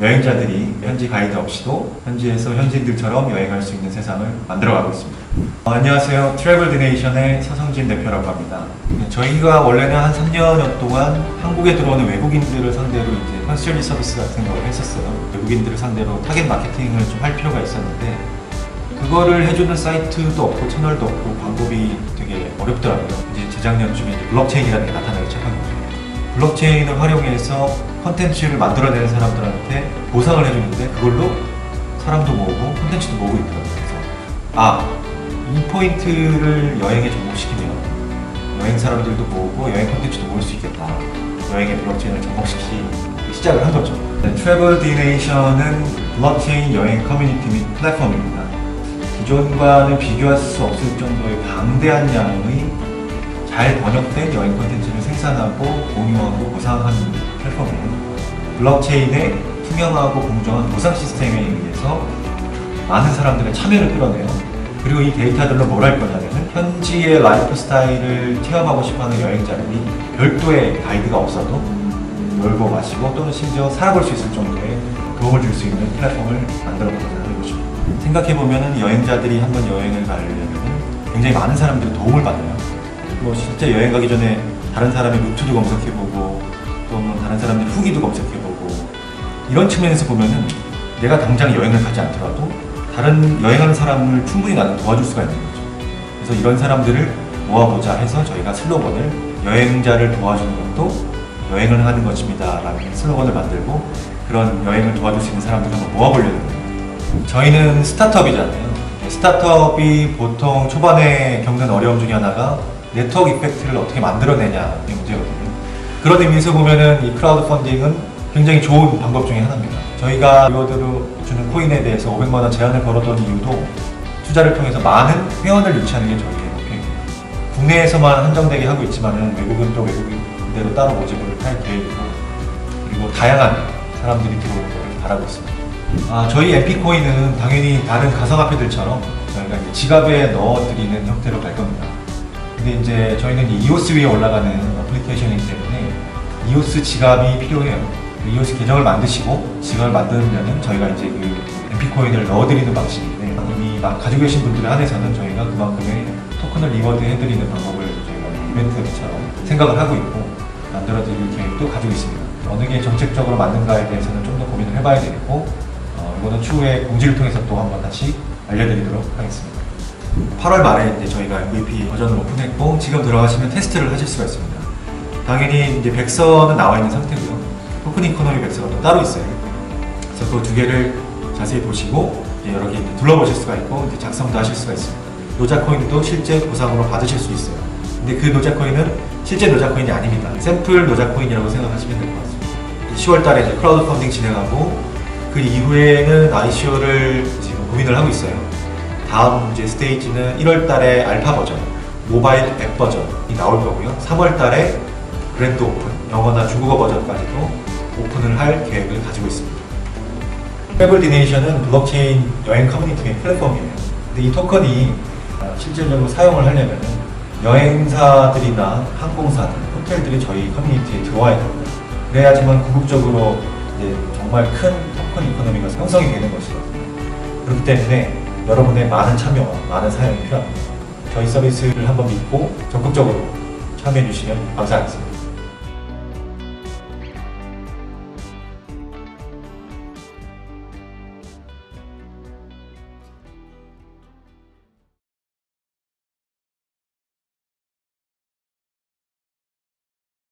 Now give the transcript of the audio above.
여행자들이 현지 가이드 없이도 현지에서 현지인들처럼 여행할 수 있는 세상을 만들어가고 있습니다. 어, 안녕하세요. 트래블 디네이션의 서성진 대표라고 합니다. 네, 저희가 원래는 한 3년여 동안 한국에 들어오는 외국인들을 상대로 이제 컨설리 서비스 같은 걸 했었어요. 외국인들을 상대로 타겟 마케팅을 좀 할 필요가 있었는데 그거를 해주는 사이트도 없고 채널도 없고 방법이 되게 어렵더라고요. 이제 재작년쯤에 블록체인이라는 게 나타나기 시작한 거죠. 블록체인을 활용해서 컨텐츠를 만들어내는 사람들한테 보상을 해주는데 그걸로 사람도 모으고 컨텐츠도 모으고 있더라고요. 그래서 아, 이 포인트를 여행에 접목시키면 여행 사람들도 모으고 여행 컨텐츠도 모을 수 있겠다. 여행의 블록체인을 접목시키 시작을 한 거죠. 네, 트래블 디네이션은 블록체인 여행 커뮤니티 및 플랫폼입니다. 기존과는 비교할 수 없을 정도의 방대한 양의 잘 번역된 여행 콘텐츠를 생산하고 공유하고 보상하는 플랫폼이에요. 블록체인의 투명하고 공정한 보상 시스템에 의해서 많은 사람들의 참여를 끌어내요. 그리고 이 데이터들로 뭘 할 거냐면 현지의 라이프 스타일을 체험하고 싶어하는 여행자들이 별도의 가이드가 없어도 놀고 마시고 또는 심지어 살아볼 수 있을 정도의 도움을 줄 수 있는 플랫폼을 만들어 보자 이거죠. 생각해 보면은 여행자들이 한번 여행을 가려면 굉장히 많은 사람들의 도움을 받아요. 뭐 실제 여행 가기 전에 다른 사람의 루트도 검색해보고 또는 다른 사람들 후기도 검색해보고 이런 측면에서 보면은 내가 당장 여행을 가지 않더라도 다른 여행하는 사람을 충분히 나는 도와줄 수가 있는 거죠. 그래서 이런 사람들을 모아보자 해서 저희가 슬로건을 여행자를 도와주는 것도 여행을 하는 것입니다 라는 슬로건을 만들고 그런 여행을 도와줄 수 있는 사람들을 한번 모아보려는 거예요. 저희는 스타트업이잖아요. 스타트업이 보통 초반에 겪는 어려움 중에 하나가 네트워크 이펙트를 어떻게 만들어내냐의 문제거든요. 그런 의미에서 보면은 이 크라우드 펀딩은 굉장히 좋은 방법 중에 하나입니다. 저희가 리워드로 주는 코인에 대해서 500만 원 제한을 걸어둔 이유도 투자를 통해서 많은 회원을 유치하는 게 저희의 목표입니다. 국내에서만 한정되게 하고 있지만은 외국은 또 외국인대로 따로 모집을 할 계획이고 그리고 다양한 사람들이 들어오는 걸 바라고 있습니다. 아, 저희 에피코인은 당연히 다른 가상화폐들처럼 저희가 지갑에 넣어드리는 형태로 갈 겁니다. 근데 이제 저희는 이 EOS 위에 올라가는 어플리케이션이기 때문에 EOS 지갑이 필요해요. 그 EOS 계정을 만드시고 지갑을 만들면은 저희가 이제 그 에피코인을 넣어드리는 방식인데 이미 막 가지고 계신 분들에 한해서는 저희가 그만큼의 토큰을 리워드 해드리는 방법을 저희가 이벤트처럼 생각을 하고 있고 만들어드릴 계획도 가지고 있습니다. 어느 게 정책적으로 맞는가에 대해서는 좀 더 고민을 해봐야 되겠고 어, 이거는 추후에 공지를 통해서 또 한번 다시 알려드리도록 하겠습니다. 8월 말에 이제 저희가 MVP 버전을 오픈했고 지금 들어가시면 테스트를 하실 수가 있습니다. 당연히 이제 백서는 나와 있는 상태고요. 토큰 이코노미 백서가 또 따로 있어요. 그래서 그 두 개를 자세히 보시고 여러 개 둘러보실 수가 있고 작성도 하실 수가 있습니다. 노자 코인도 실제 보상으로 받으실 수 있어요. 근데 그 노자 코인은 실제 노자 코인이 아닙니다. 샘플 노자 코인이라고 생각하시면 될 것 같습니다. 10월 달에 이제 크라우드 펀딩 진행하고 그 이후에는 ICO를 지금 고민을 하고 있어요. 다음 이제 스테이지는 1월 달에 알파 버전, 모바일 앱 버전이 나올 거고요. 3월 달에 그랜드 오픈, 영어나 중국어 버전까지도 오픈을 할 계획을 가지고 있습니다. 트래블 디네이션은 블록체인 여행 커뮤니티의 플랫폼이에요. 근데 이 토큰이 어, 실질적으로 사용을 하려면 여행사들이나 항공사들, 호텔들이 저희 커뮤니티에 들어와야 됩니다. 그래야지만 궁극적으로 정말 큰 토큰 이코노미가 형성이 되는 것이거든요. 그렇기 때문에 여러분의 많은 참여와 많은 필요합니다. 저희 서비스를 한번 믿고 적극적으로 참여해 주시면 감사하겠습니다.